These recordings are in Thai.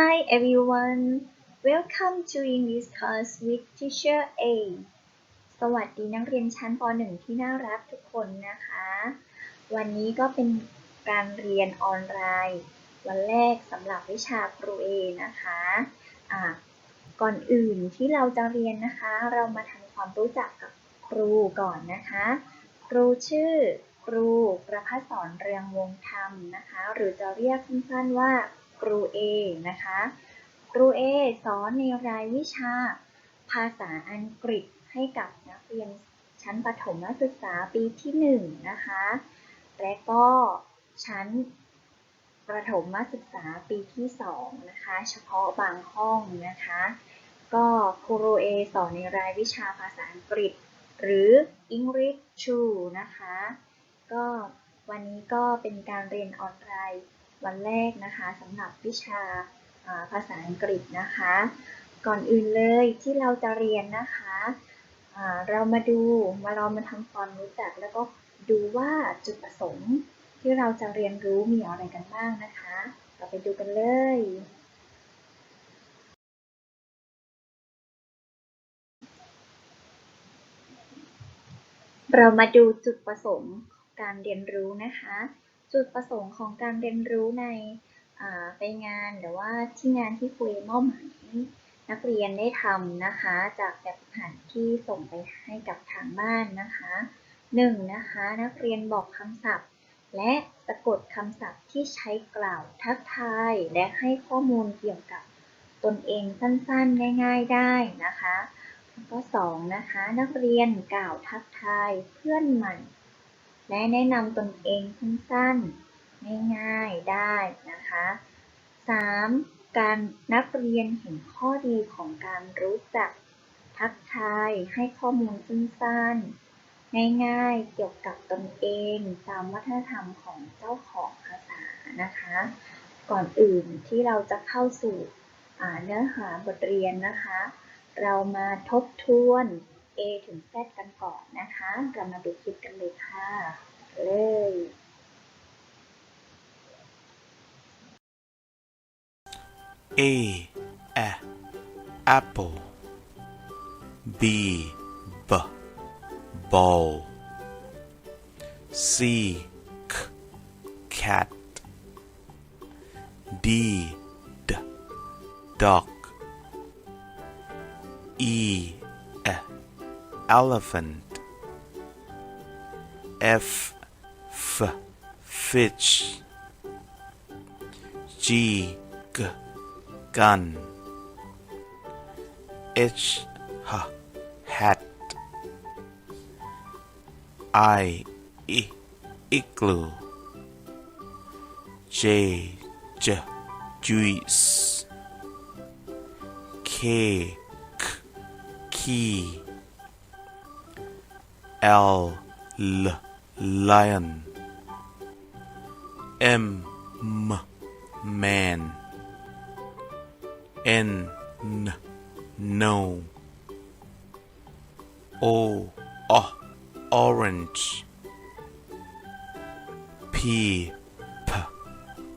Hi everyone welcome to English class with teacher A สวัสดีนักเรียนชั้นป .1 ที่น่ารักทุกคนนะคะ วันนี้ก็เป็นการเรียนออนไลน์ วันแรกสำหรับวิชาครู A นะคะะก่อนอื่นที่เราจะเรียนนะคะ เรามาทำความรู้จักกับครูก่อนนะคะ ครูชื่อครูประพัฒสอนเรืองวงธรรมนะคะ หรือจะเรียกสั้นๆว่าค ครู A นะคะ ครู A สอนในรายวิชา ภาษาอังกฤษให้กับนักเรียนชั้นประถมศึกษาปีที่ 1 นะคะ และก็ชั้นประถมศึกษาปีที่ 2 นะคะ เฉพาะบางห้องนะคะ ก็ครู A สอนในรายวิชาภาษาอังกฤษ หรือ English 2 นะคะ ก็วันนี้ก็เป็นการเรียนออนไลน์ วันแรกนะคะสำหรับวิชาภาษาอังกฤษนะคะ ก่อนอื่นเลยที่เราจะเรียนนะคะเรามาดูมาเรามาทำความรู้จัก แล้วก็ดูว่าจุดประสงค์ที่เราจะเรียนรู้มีอะไรกันบ้างนะคะ เราไปดูกันเลยเรามาดูจุดประสงค์การเรียนรู้นะคะ จุดประสงค์ของการเรียนรู้ในไปงานหรือว่าที่งานที่ครูมอบหมายนักเรียนได้ทำนะคะ จากแบบฝึกหัดที่ส่งไปให้กับทางบ้านนะคะหนึ่งนะคะ นักเรียนบอกคำศัพท์ และสะกดคำศัพท์ที่ใช้กล่าวทักทาย และให้ข้อมูลเกี่ยวกับตนเองสั้นๆ ง่าย ๆ ได้นะคะแล้วก็สองนะคะ นักเรียนกล่าวทักทายเพื่อนใหม่ และแนะนำตนเองสั้นๆง่ายๆได้นะคะ 3. การนักเรียนเห็นข้อดีของการรู้จักทักทายให้ข้อมูลสั้นๆง่ายๆเกี่ยวกับตนเองตามวัฒนธรรมของเจ้าของภาษานะคะ ก่อนอื่นที่เราจะเข้าสู่เนื้อหาบทเรียนนะคะ เรามาทบทวน A ถึง Z กันก่อนนะคะ เรามาดูคลิปกันเลยค่ะ เลย A, a apple B, b ball C, k cat D, d dog e elephant. F, f fish. G, g gun. H h hat. I I igloo. J j juice. K k key L l lion. M m man. N n no. O o orange. P p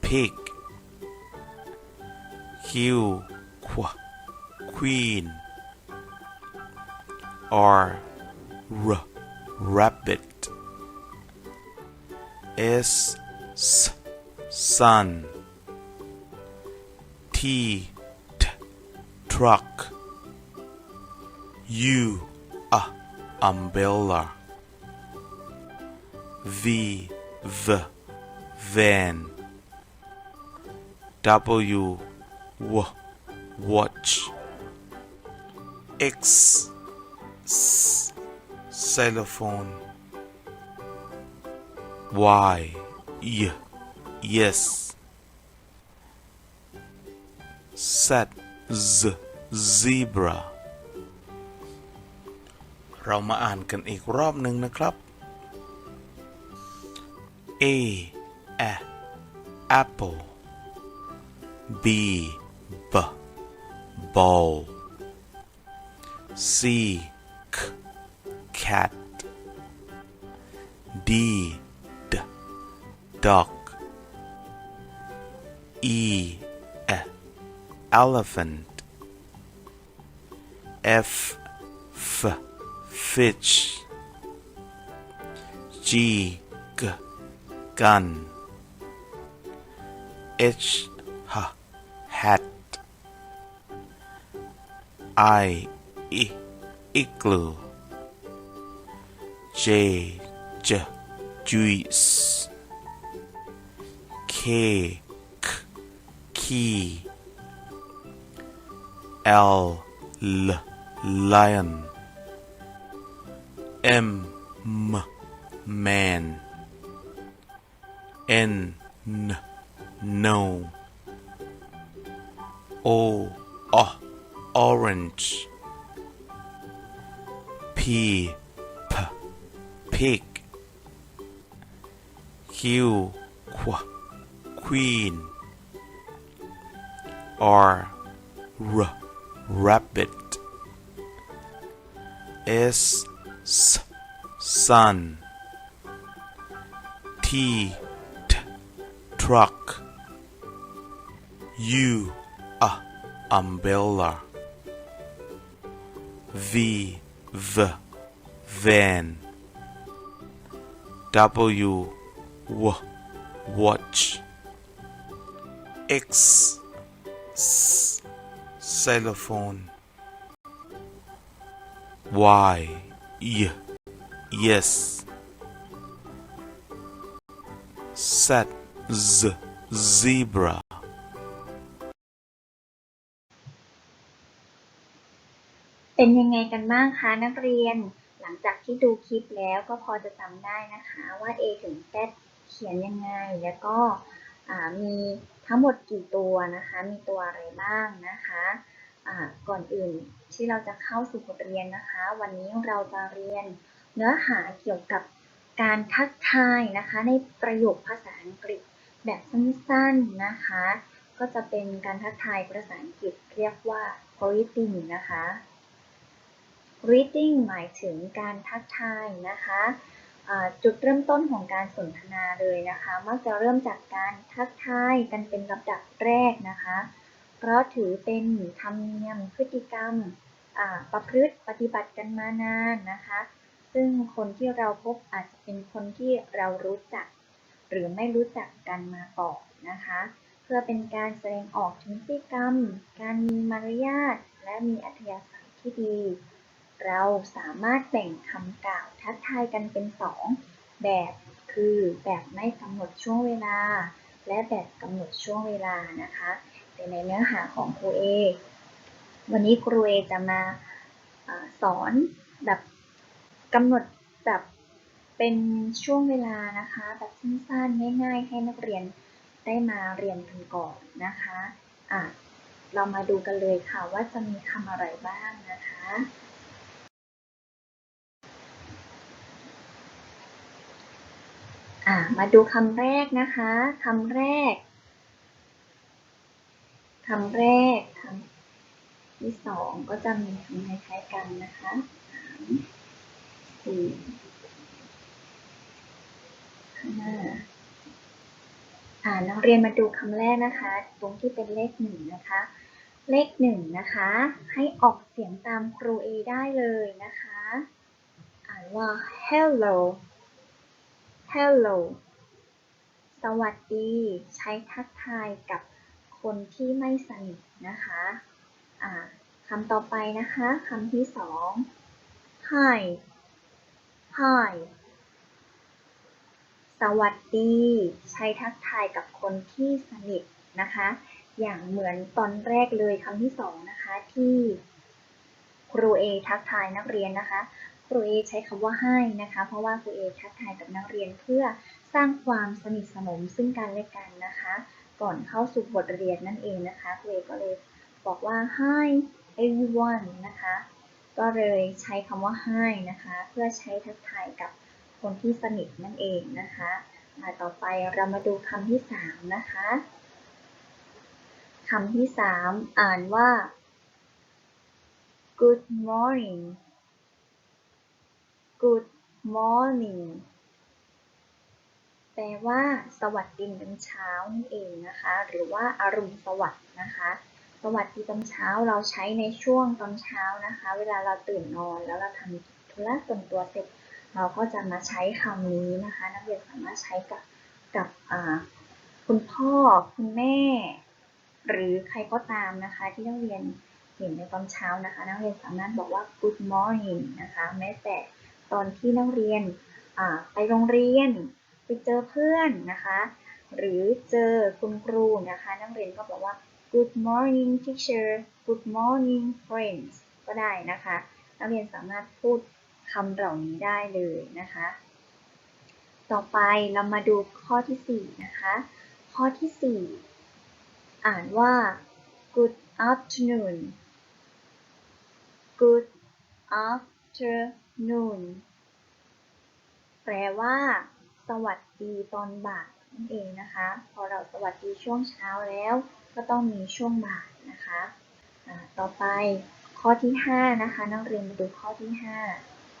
pig. Q qu queen. R r rabbit. S s sun. T t truck. U a umbrella. V v van. W w watch. X s xylophone Y y yes Z z zebra เรามาอ่านกันอีกรอบหนึ่งนะครับ A a apple B b ball C c cat. D d dog E elephant. F. F. Fish. G G gun. H H. Hat. I. I. Igloo J J juice K K key L L lion M M man N N no O O orange P P pig. Q Qu queen. R R rabbit. S S sun. T T truck. U A umbrella. V V van W W watch X S xylophone Y Y yes Z Z zebra เป็นยังไงกันบ้างคะนักเรียน ลังจากที่ดูคลิปแล้วก็พอจะจำได้นะคะว่า A ถึง Z เขียนยังไง แล้วก็มีทั้งหมดกี่ตัวนะคะ มีตัวอะไรบ้างนะคะก่อนอื่นที่เราจะเข้าสู่บทเรียนนะคะ วันนี้เราจะเรียนเนื้อหาเกี่ยวกับการทักทายนะคะ ในประโยคภาษาอังกฤษแบบสั้นๆนะคะ ก็จะเป็นการทักทายภาษาอังกฤษเรียกว่า greeting นะคะ greeting หมายถึงการทักทายนะคะจุดเริ่มต้นของการสนทนาเลยนะคะมักจะเริ่มจากการทักทายกันเป็นลำดับแรกนะคะ เพราะถือเป็นธรรมเนียมพฤติกรรมประพฤติปฏิบัติกันมานานนะคะ ซึ่งคนที่เราพบอาจจะเป็นคนที่เรารู้จัก หรือไม่รู้จักกันมาก่อนนะคะ เพื่อเป็นการแสดงออกถึงพฤติกรรม การมีมารยาทและมีอัธยาศัยที่ดี เราสามารถแบ่งคำกล่าวทักทายกันเป็นสองแบบ คือแบบไม่กำหนดช่วงเวลา และแบบกำหนดช่วงเวลานะคะ แต่ในเนื้อหาของครูเอ วันนี้ครูเอจะมาอสอนแบบกำหนดแบบเป็นช่วงเวลานะคะ แบบสั้นๆง่าย ๆ ให้นักเรียนได้มาเรียนกันก่อนนะคะอะเรามาดูกันเลยค่ะว่าจะมีคำอะไรบ้างนะคะ อ่ามาดูคำแรกนะคะคำแรกคำแรกคำที่สองก็จะมีคำคล้ายๆกันนะคะสามสี่ห้าอ่านักเรียนมาดูคำแรกนะคะ ตรงที่เป็นเลขหนึ่งนะคะ เลขหนึ่งนะคะ ให้ออกเสียงตามครูเอได้เลยนะคะ อ่านว่า hello hello สวัสดี ใช้ทักทายกับคนที่ไม่สนิทนะคะอ่าคำต่อไปนะคะคำที่สอง hi hi สวัสดี ใช้ทักทายกับคนที่สนิทนะคะ อย่างเหมือนตอนแรกเลยคำที่สองนะคะที่ครูเอทักทายนักเรียนนะคะ ครูเอใช้คำว่าให้นะคะ เพราะว่าครูเอทักทายกับนักเรียนเพื่อสร้างความสนิทสนมซึ่งกันและกันนะคะ ก่อนเข้าสู่บทเรียนนั่นเองนะคะครูเอก็เลยบอกว่า hi everyone นะคะ ก็เลยใช้คำว่า hi นะคะ เพื่อใช้ทักทายกับคนที่สนิทนั่นเองนะคะอ่าต่อไปเรามาดูคำที่สามนะคะคำที่สามอ่านว่า good morning good morning แปลว่าสวัสดียามเช้านั่นเองนะคะ หรือว่าอรุณสวัสดิ์นะคะ สวัสดีตอนเช้าเราใช้ในช่วงตอนเช้านะคะ เวลาเราตื่นนอนแล้วเราทำธุระส่วนตัวเสร็จ เราก็จะมาใช้คำนี้นะคะ นักเรียนสามารถใช้กับกับคุณพ่อคุณแม่ หรือใครก็ตามนะคะ ที่นักเรียนเห็นในตอนเช้านะคะ นักเรียนสามารถบอกว่า good morning นะคะแม้แต่ ตอนที่นักเรียนไปโรงเรียนไปเจอเพื่อนนะคะ หรือเจอคุณครูนะคะ นักเรียนก็บอกว่า good morning teacher good morning friends ก็ได้นะคะ นักเรียนสามารถพูดคำเหล่านี้ได้เลยนะคะ ต่อไปเรามาดูข้อที่ 4 นะคะ ข้อที่ 4 อ่านว่า good afternoon good afternoon นูนแปลว่า สวัสดีตอนบ่ายนั่นเองนะคะ พอเราสวัสดีช่วงเช้าแล้ว ก็ต้องมีช่วงบ่ายนะคะอ่าต่อไปข้อที่ 5 นะคะ นักเรียนมาดูข้อที่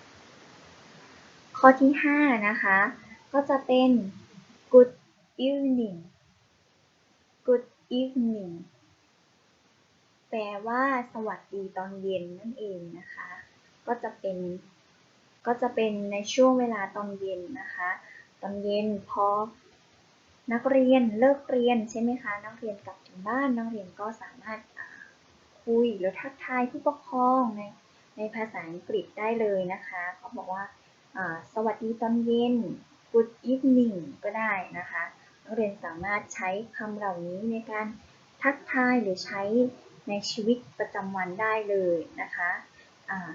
5 ข้อที่ 5 นะคะ ก็จะเป็น good evening good evening แปลว่าสวัสดีตอนเย็นนั่นเองนะคะ ก็จะเป็น ก็จะเป็นในช่วงเวลาตอนเย็นนะคะตอนเย็นพอนักเรียนเลิกเรียนใช่ไหมคะนักเรียนกลับถึงบ้านนักเรียนก็สามารถคุยหรือทักทายผู้ปกครองในในภาษาอังกฤษได้เลยนะคะเขาบอกว่าสวัสดีตอนเย็น good evening ก็ได้นะคะนักเรียนสามารถใช้คำเหล่านี้ในการทักทายหรือใช้ในชีวิตประจำวันได้เลยนะคะอ่า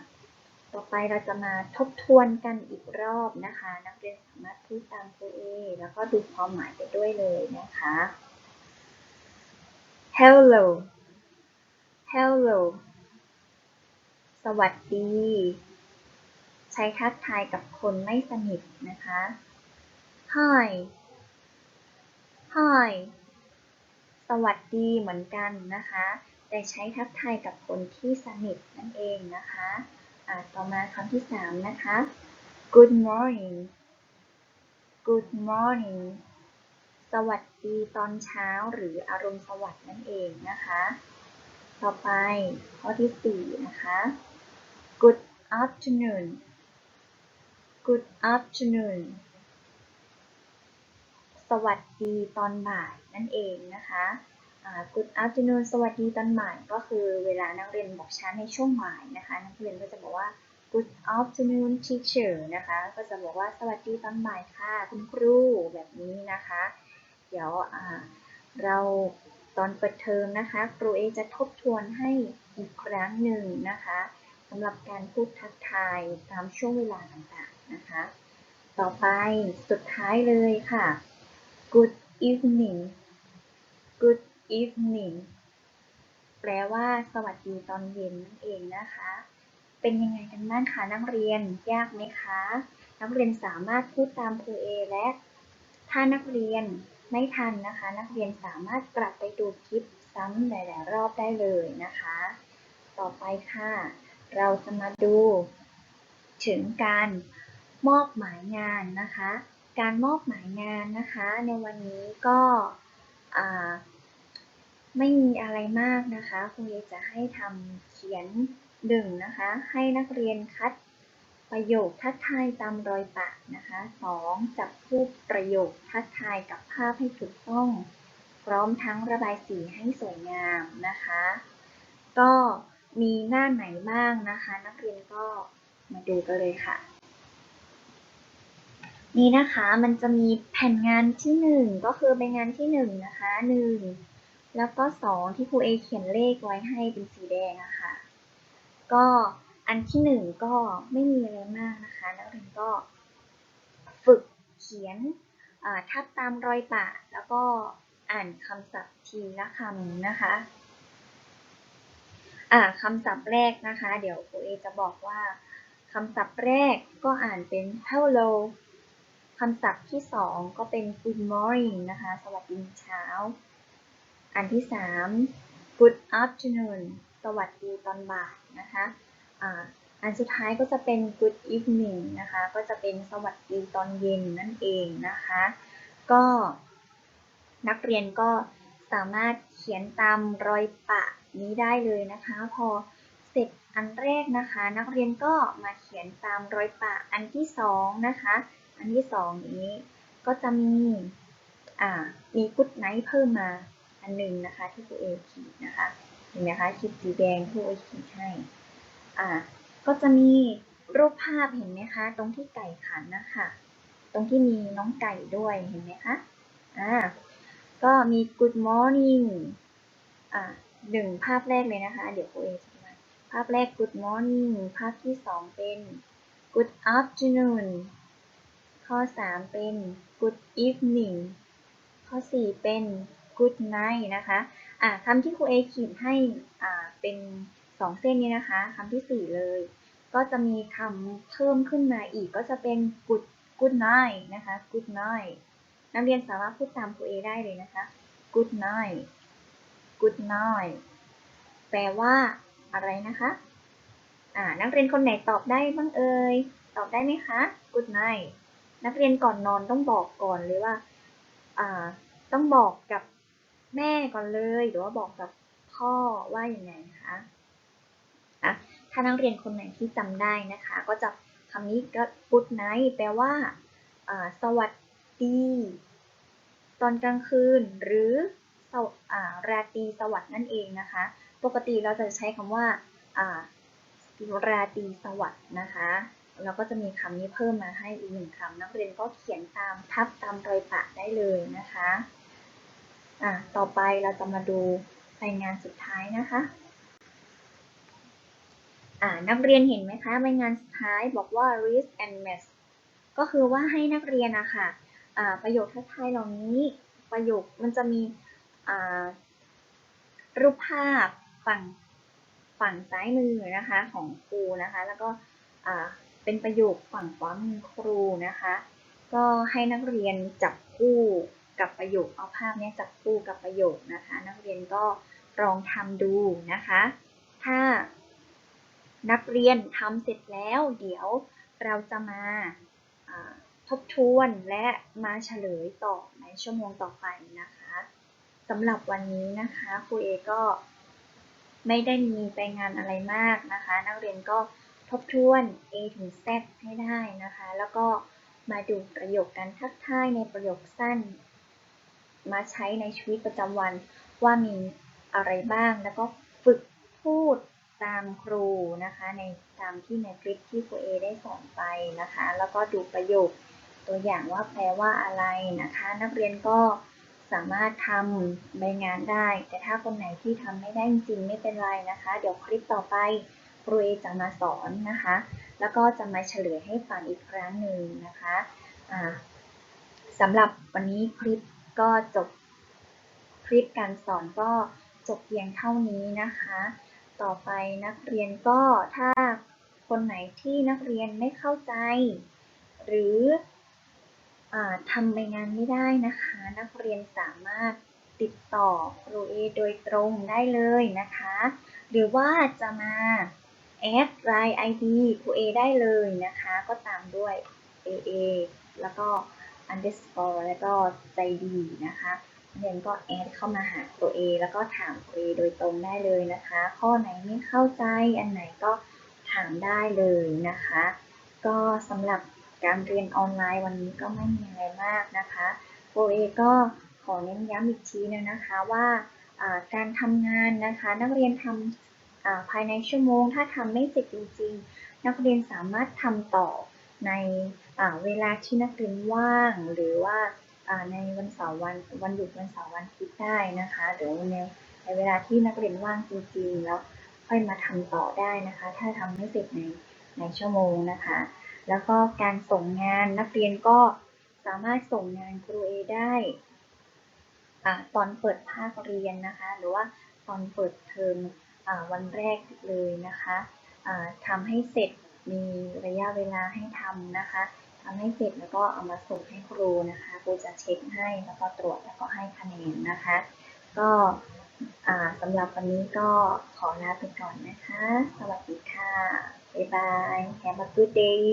ต่อไปเราจะมาทบทวนกันอีกรอบนะคะ นักเรียนสามารถพูดตามครูเอแล้วก็ดูความหมายไปด้วยเลยนะคะ hello hello สวัสดี ใช้ทักทายกับคนไม่สนิทนะคะ hi hi สวัสดีเหมือนกันนะคะ แต่ใช้ทักทายกับคนที่สนิทนั่นเองนะคะ ต่อมาคำที่สามนะคะ good morning good morning สวัสดีตอนเช้าหรืออารมณ์สวัสดิ์นั่นเองนะคะ ต่อไปข้อที่สี่นะคะ good afternoon good afternoon สวัสดีตอนบ่ายนั่นเองนะคะ good afternoon สวัสดีตอนบ่ายก็คือเวลานักเรียนบอกชั้นในช่วงบ่ายนะคะ นักเรียนก็จะบอกว่า good afternoon teacher นะคะ ก็จะบอกว่าสวัสดีตอนบ่ายค่ะ คุณครูแบบนี้นะคะ เดี๋ยวเราตอนเปิดเทอมนะคะ ครูเอจะทบทวนให้อีกครั้งหนึ่งนะคะสำหรับการพูดทักทายตามช่วงเวลาต่างๆนะคะ ต่อไปสุดท้ายเลยค่ะ good evening good evening แปลว่าสวัสดีตอนเย็นนั่นเองนะคะ เป็นยังไงกันบ้างคะนักเรียน ยากไหมคะ นักเรียนสามารถพูดตามครูเอและ ถ้านักเรียนไม่ทันนะคะ นักเรียนสามารถกลับไปดูคลิปซ้ำหลาย ๆ รอบได้เลยนะคะ ต่อไปค่ะ เราจะมาดู ถึงการมอบหมายงานนะคะ การมอบหมายงานนะคะ ในวันนี้ก็อ่า ไม่มีอะไรมากนะคะครูเอจะให้ทำเขียนหนึ่งนะคะ ให้นักเรียนคัดประโยคทักทายตามรอยปากนะคะสองจับคู่ประโยคทักทายกับภาพให้ถูกต้อง พร้อมทั้งระบายสีให้สวยงามนะคะ ก็มีหน้าไหนบ้างนะคะ นักเรียนก็มาดูกันเลยค่ะ นี่นะคะมันจะมีแผ่นงานที่หนึ่งก็คือเป็นงานที่หนึ่งนะคะหนึ่ง แล้วก็สองที่ครูเอเขียนเลขไว้ให้เป็นสีแดงอะค่ะก็อันที่หนึ่งก็ไม่มีอะไรมากนะคะ นักเรียนก็ฝึกเขียนอ่าทับตามรอยปะ แล้วก็อ่านคำศัพท์ทีละคำนะคะอ่าคำศัพท์แรกนะคะ เดี๋ยวครูเอจะบอกว่าคำศัพท์แรกก็อ่านเป็น hello คำศัพท์ที่สองก็เป็น good morning นะคะ สวัสดีเช้า อันที่สาม good afternoon สวัสดีตอนบ่ายนะคะอันสุดท้ายก็จะเป็น good evening นะคะ ก็จะเป็นสวัสดีตอนเย็นนั่นเองนะคะ ก็นักเรียนก็สามารถเขียนตามรอยปะนี้ได้เลยนะคะ พอเสร็จอันแรกนะคะ นักเรียนก็มาเขียนตามรอยปะอันที่สองนะคะ อันที่สองนี้ก็จะมี อ่า มีกุดไนท์เพิ่มมา อันหนึ่งนะคะ ที่ครูเอขีดนะคะเห็นไหมคะขีดสีแดงที่ครูเอขีดให้อ่าก็จะมีรูปภาพเห็นไหมคะ ตรงที่ไก่ขันนะคะตรงที่มีน้องไก่ด้วยเห็นไหมคะอ่าก็มี good morning อ่าหนึ่งภาพแรกเลยนะคะ เดี๋ยวครูเอจะมาภาพแรก good morning ภาพที่สองเป็น good afternoon ข้อ 3 เป็น good evening ข้อ 4 เป็น good night นะคะอ่าคำที่ครูเอขีดให้อ่าเป็น2เส้นนี้นะคะคำที่4เลย ก็จะมีคำเพิ่มขึ้นมาอีกก็จะเป็น good good night นะคะ good night นักเรียนสามารถพูดตามครูเอได้เลยนะคะ good night good night แปลว่าอะไรนะคะอ่านักเรียนคนไหนตอบได้บ้างเอ่ย ตอบได้ไหมคะ good night นักเรียนก่อนนอนต้องบอกก่อนเลยว่าอ่าต้องบอกกับ แม่ก่อนเลยหรือว่าบอกกับพ่อว่าอย่างไงคะอะถ้านักเรียนคนไหนที่จำได้นะคะ ก็จะคำนี้ก็ good night แปลว่าสวัสดี ตอนกลางคืน หรือสวอ่าราตรีสวัสดิ์นั่นเองนะคะ ปกติเราจะใช้คำว่าอ่าราตรีสวัสดิ์นะคะแล้วก็จะมีคำนี้เพิ่มมาให้อีกหนึ่งคำนักเรียนก็เขียนตามทับตามรอยปะได้เลยนะคะ อะต่อไปเราจะมาดูรายงานสุดท้ายนะคะอ่านักเรียนเห็นไหมคะรายงานสุดท้ายบอกว่า read and match ก็คือว่าให้นักเรียนนะคะอ่าประโยคทักทายเหล่านี้ ประโยคมันจะมีอ่ารูปภาพฝั่งฝั่งซ้ายมือนะคะของครูนะคะ แล้วก็อ่าเป็นประโยคฝั่งขวามือครูนะคะ ก็ให้นักเรียนจับคู่ กับประโยคเอาภาพนี้จับคู่กับประโยคนะคะ นักเรียนก็ลองทำดูนะคะ ถ้านักเรียนทำเสร็จแล้ว เดี๋ยวเราจะมาอ่าทบทวนและมาเฉลยต่อในชั่วโมงต่อไปนะคะสำหรับวันนี้นะคะครูเอก็ไม่ได้มีไปงานอะไรมากนะคะ นักเรียนก็ทบทวน A ถึง Z ให้ได้นะคะ แล้วก็มาดูประโยคการทักทายในประโยคสั้น มาใช้ในชีวิตประจำวันว่ามีอะไรบ้าง แล้วก็ฝึกพูดตามครูนะคะในตามที่ในคลิปที่ครูเอได้สอนไปนะคะ แล้วก็ดูประโยคตัวอย่างว่าแปลว่าอะไรนะคะ นักเรียนก็สามารถทำใบงานได้ แต่ถ้าคนไหนที่ทำไม่ได้จริงไม่เป็นไรนะคะ เดี๋ยวคลิปต่อไปครูเอจะมาสอนนะคะ แล้วก็จะมาเฉลยให้ฟังอีกครั้งหนึ่งนะคะสำหรับวันนี้คลิป ก็จบคลิปการสอนก็จบเพียงเท่านี้นะคะ ต่อไปนักเรียนก็ถ้าคนไหนที่นักเรียนไม่เข้าใจ หรืออทำใบงานไม่ได้นะคะ นักเรียนสามารถติดต่อครูเอโดยตรงได้เลยนะคะ หรือว่าจะมาแอดไลน์ ID ครูเอได้เลยนะคะ ก็ตามด้วย AA แล้วก็ underscore แล้วก็ใจดีนะคะนักเรียนก็แอดเข้ามาหาตัวเอแล้วก็ถามตัวเอโดยตรงได้เลยนะคะ ข้อไหนไม่เข้าใจอันไหนก็ถามได้เลยนะคะ ก็สำหรับการเรียนออนไลน์วันนี้ก็ไม่มีอะไรมากนะคะโปเอก็ขอเน้นย้ำอีกทีนึงนะคะว่าการทำงานนะคะนักเรียนทำภายในชั่วโมง ถ้าทำไม่เสร็จจริง ๆ นักเรียนสามารถทำต่อใน เวลาที่นักเรียนว่างหรือว่าในวันเสาร์วันวันหยุดวันเสาร์วันอาทิตย์ได้นะคะหรือในในเวลาที่นักเรียนว่างจริงๆ แล้วค่อยมาทำต่อได้นะคะ ถ้าทำไม่เสร็จในในชั่วโมงนะคะ แล้วก็การส่งงานนักเรียนก็สามารถส่งงานครูเอได้อตอนเปิดภาคเรียนนะคะ หรือว่าตอนเปิดเทอมวันแรกเลยนะคะทำให้เสร็จมีระยะเวลาให้ทำนะคะ ทำให้เสร็จแล้วก็เอามาส่งให้ครูนะคะครูจะเช็คให้แล้วก็ตรวจแล้วก็ให้คะแนนนะคะ ก็อ่าสำหรับวันนี้ก็ขอลาไปก่อนนะคะ สวัสดีค่ะ บ๊ายบาย Have a good day